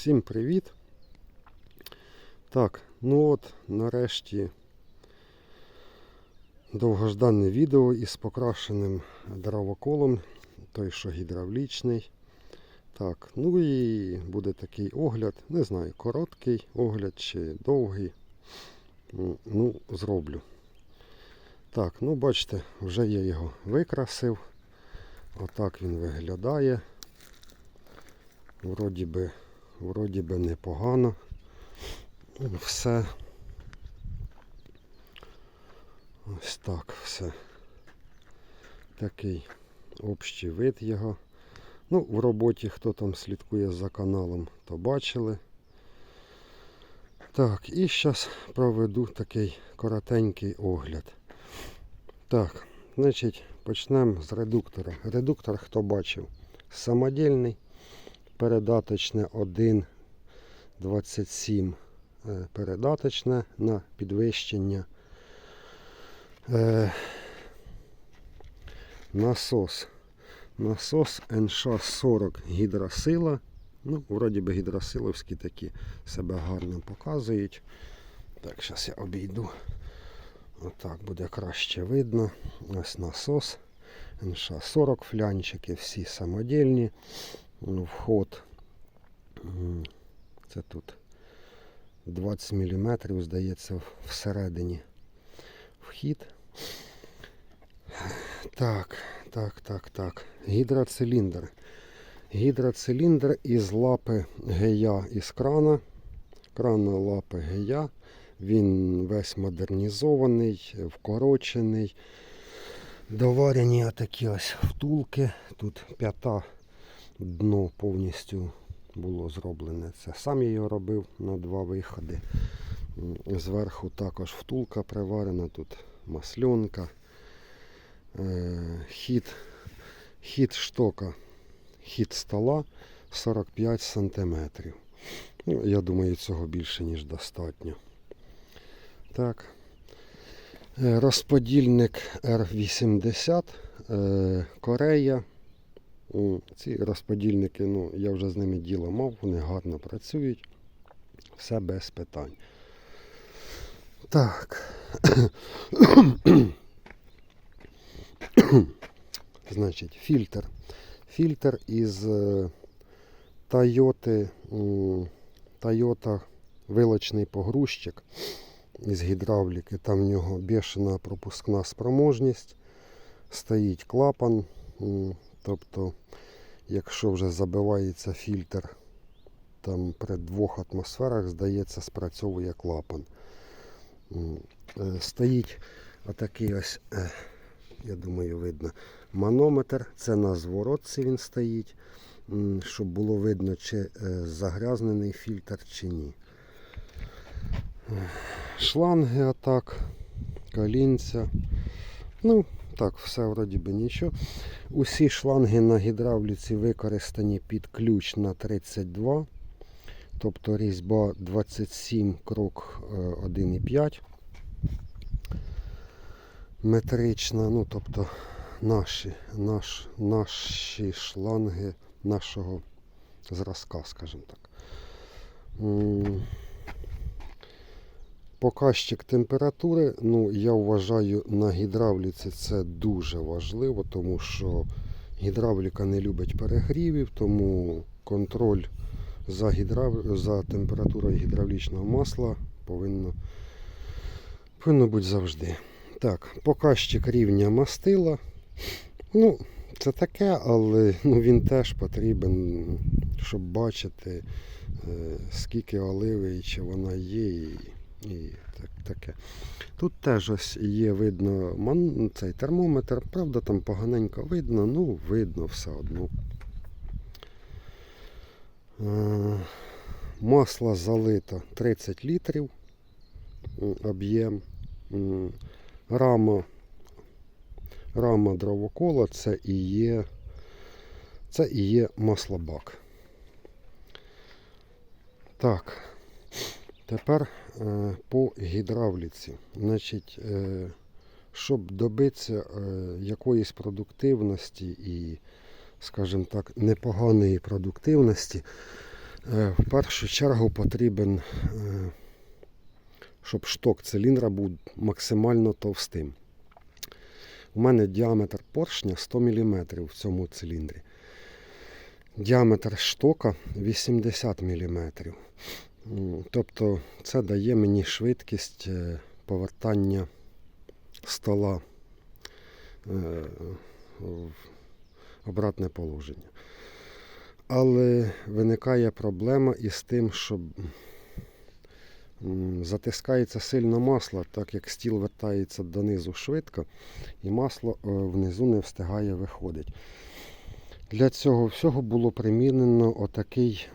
Всім привіт! Так, ну от нарешті довгождане відео із покрашеним дровоколом, той що гідравлічний. Так, ну і буде такий огляд, не знаю, короткий огляд чи довгий. Ну, зроблю. Так, ну бачите, вже я його викрасив. Отак він виглядає. Вроді би, вроді би непогано. Все. Ось так все. Такий общий вид його. Ну, в роботі, хто там слідкує за каналом, то бачили. Так, і зараз проведу такий коротенький огляд. Так, значить, почнемо з редуктора. Редуктор, хто бачив, самодільний, передаточне 1,27 е, передаточне на підвищення. Е, насос. Насос НШ-40 гідросила. Ну, вроді би гідросиловські такі себе гарно показують. Так, зараз я обійду. Отак буде краще видно. Ось насос. НШ-40 флянчики, всі самодільні. Ну, Вход. Це тут 20 мм, здається, всередині вхід. Так, так, так, так. Гідроциліндр. Гідроциліндр із лапи гея із крана. Крана лапи гея. Він весь модернізований, вкорочений. Доварені отакі ось втулки. Тут п'ята дно повністю було зроблене. Це сам я його робив на два виходи. Зверху також втулка приварена, тут масльонка. Е, Хід, хід штока, хід стола 45 см. Ну, я думаю, цього більше, ніж достатньо. Так. Е, Розподільник R80 е, Корея. Ці розподільники, ну, я вже з ними діло мав, вони гарно працюють. Все без питань. Так. Значить, фільтр. Фільтр із е, Toyota, Toyota вилочний погрузчик із гідравліки. Там в нього бешена пропускна спроможність. Стоїть клапан. Тобто, якщо вже забивається фільтр, там при двох атмосферах, здається, спрацьовує клапан. Е, Стоїть отакий ось, е, я думаю, видно, манометр. Це на зворотці він стоїть, щоб було видно, чи е, загрязнений фільтр, чи ні. Е, Шланги отак, колінця. Ну, так, все вроді би нічого. Усі шланги на гідравліці використані під ключ на 32. Тобто різьба 27 крок е, 1,5 метрична, ну тобто наші, наш, наші шланги нашого зразка, скажімо так. Показчик температури, ну я вважаю на гідравліці це дуже важливо, тому що гідравліка не любить перегрівів, тому контроль за, гідрав... за температурою гідравлічного масла повинно, повинно бути завжди. Так, показчик рівня мастила. Ну, це таке, але ну, він теж потрібен, щоб бачити, е, скільки оливи і чи вона є. І, і так, таке. Тут теж ось є видно ман, цей термометр, правда, там поганенько видно, ну видно все одно. Е, Масло залито 30 літрів об'єм. Рама, рама дровокола це і є, це і є маслобак. Так, тепер е, по гідравліці. Значить, е, щоб добитися е, якоїсь продуктивності і, скажімо так, непоганої продуктивності, В першу чергу потрібен, щоб шток циліндра був максимально товстим. У мене діаметр поршня 100 мм в цьому циліндрі. Діаметр штока 80 мм. Тобто це дає мені швидкість е, повертання стола е, в обратне положення. Але виникає проблема із тим, що затискається сильно масло, так як стіл вертається донизу швидко, і масло е, внизу не встигає виходити. Для цього всього було примінено отакий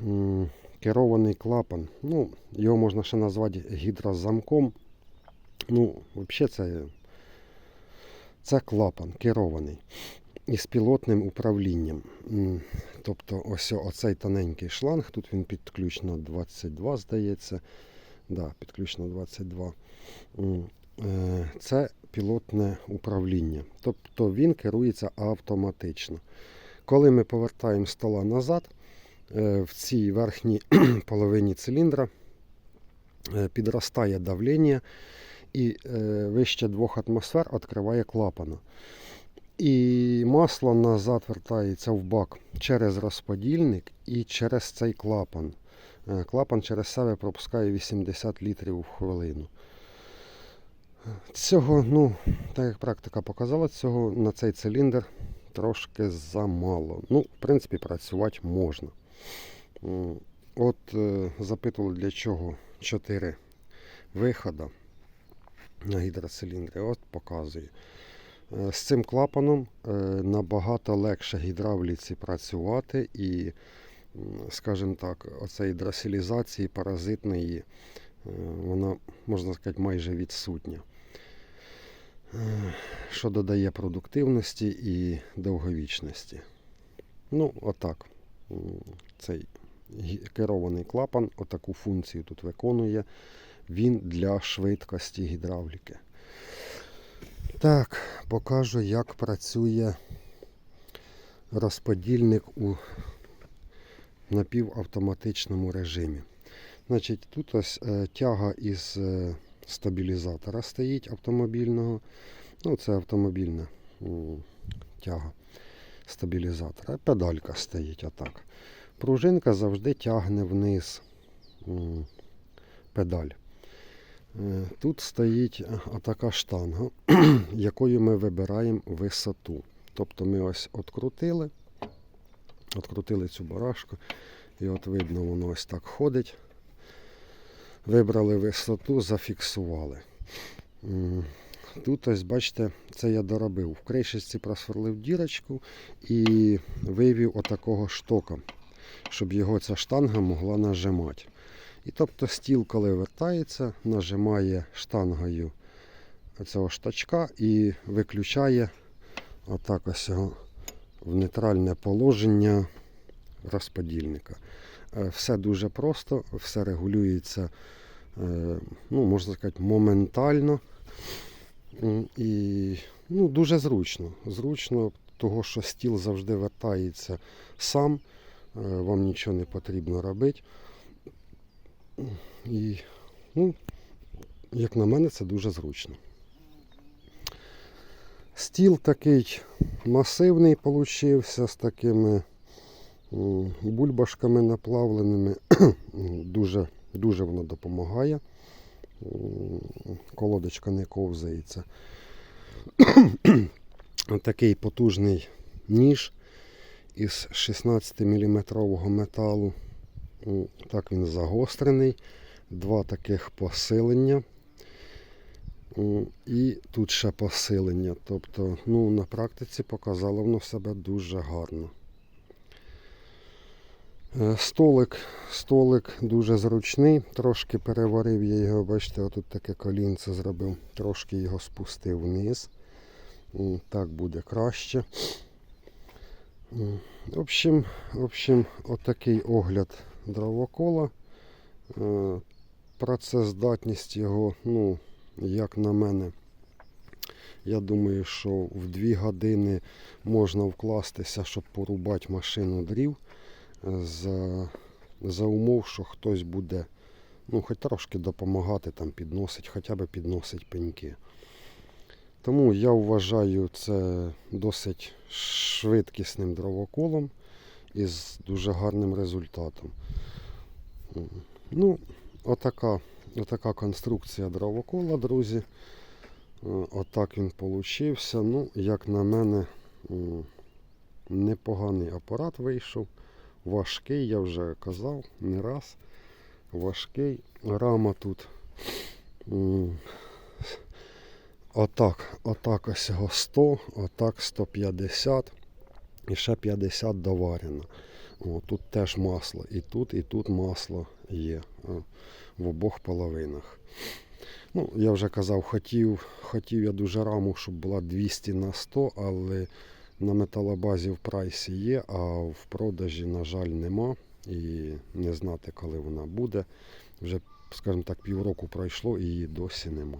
керований клапан. Ну, його можна ще назвати гідрозамком. Ну, взагалі це, це клапан керований із пілотним управлінням. Тобто ось оцей тоненький шланг, тут він підключено 22, здається. Да, підключено 22. Е, Це пілотне управління. Тобто він керується автоматично. Коли ми повертаємо стола назад, в цій верхній половині циліндра е, підростає давлення і е, вище 2 атмосфер відкриває клапана. І масло назад вертається в бак через розподільник і через цей клапан. Е, Клапан через себе пропускає 80 літрів в хвилину. Цього, ну, так як практика показала, цього на цей циліндр трошки замало. Ну, в принципі, працювати можна. От е, запитували, для чого 4 виходи на гідроциліндрі. От показую. Е, З цим клапаном е, набагато легше гідравліці працювати і, скажімо так, оцеї дросилізації паразитної, вона, можна сказати, майже відсутня. Що додає продуктивності і довговічності. Ну, отак. Цей керований клапан отаку функцію тут виконує. Він для швидкості гідравліки. Так, покажу, як працює розподільник у напівавтоматичному режимі. Значить, тут ось е, тяга із е, стабілізатора стоїть автомобільного. Ну, це автомобільна тяга стабілізатора. Педалька стоїть отак. Пружинка завжди тягне вниз педаль. Е, Тут стоїть е, отака штанга, якою ми вибираємо висоту. Тобто ми ось открутили, открутили цю барашку, і от видно, воно ось так ходить. Вибрали висоту, зафіксували. Тут ось, бачите, це я доробив. В кришечці просверлив дірочку і вивів отакого штока, щоб його ця штанга могла нажимати. І тобто стіл, коли вертається, нажимає штангою цього штачка і виключає отак ось його в нейтральне положення розподільника. Е, Все дуже просто, все регулюється, е, ну, можна сказати, моментально. І ну, дуже зручно. Зручно, того, що стіл завжди вертається сам, е, вам нічого не потрібно робити. І, ну, як на мене, це дуже зручно. Стіл такий масивний получився з такими бульбашками наплавленими. дуже, дуже воно допомагає. Колодочка не ковзається. Такий потужний ніж із 16 мм металу. Так він загострений. Два таких посилення. І тут ще посилення. Тобто, ну, на практиці показало воно себе дуже гарно. Е, Столик, столик дуже зручний, трошки переварив я його, бачите, отут таке колінце зробив, трошки його спустив вниз. Так буде краще. В общем, в общем, отакий огляд дровокола. Е, Працездатність його, ну, як на мене, я думаю, що в 2 години можна вкластися, щоб порубати машину дрів. За за умов, що хтось буде ну, хоч трошки допомагати там підносить, хоча б підносить пеньки. Тому я вважаю це досить швидкісним дровоколом із дуже гарним результатом. Ну, отака, отака конструкція дровокола, друзі. Е, Отак він получився. Ну, як на мене, непоганий апарат вийшов. Важкий, я вже казав не раз. Важкий. Рама тут. Отак, отак ось його 100, отак 150 і ще 50 доварено. О, тут теж масло. І тут, і тут масло є в обох половинах. Ну, я вже казав, хотів, хотів я дуже раму, щоб була 200 на 100, але на металобазі в прайсі є, а в продажі, на жаль, нема. І не знати, коли вона буде. Вже, скажімо так, півроку пройшло і її досі нема.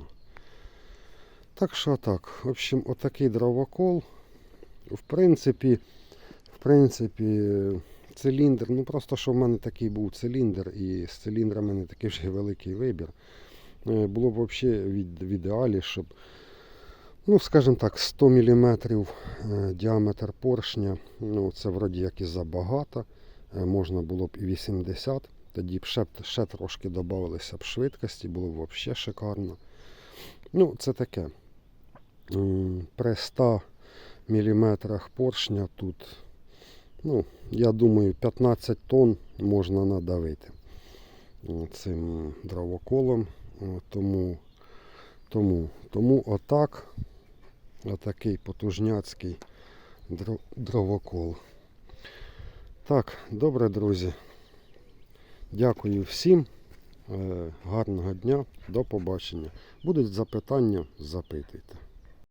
Так що так. В общем, отакий дровокол. В принципі, в принципі, циліндр, ну просто що в мене такий був циліндр, і з циліндра в мене такий вже великий вибір. Е, Було б взагалі в ідеалі, щоб, ну, скажімо так, 100 мм діаметр поршня. Ну, це вроді як і забагато. Е, Можна було б і 80, тоді б ще, ще трошки додавалися б швидкості, було б взагалі шикарно. Ну, це таке. При 100 мм поршня тут, ну, я думаю, 15 тонн можна надавити цим дровоколом. Тому, тому, тому отак, отакий потужняцький дровокол. Так, добре, друзі. Дякую всім. Е, Гарного дня, до побачення. Будуть запитання, запитуйте.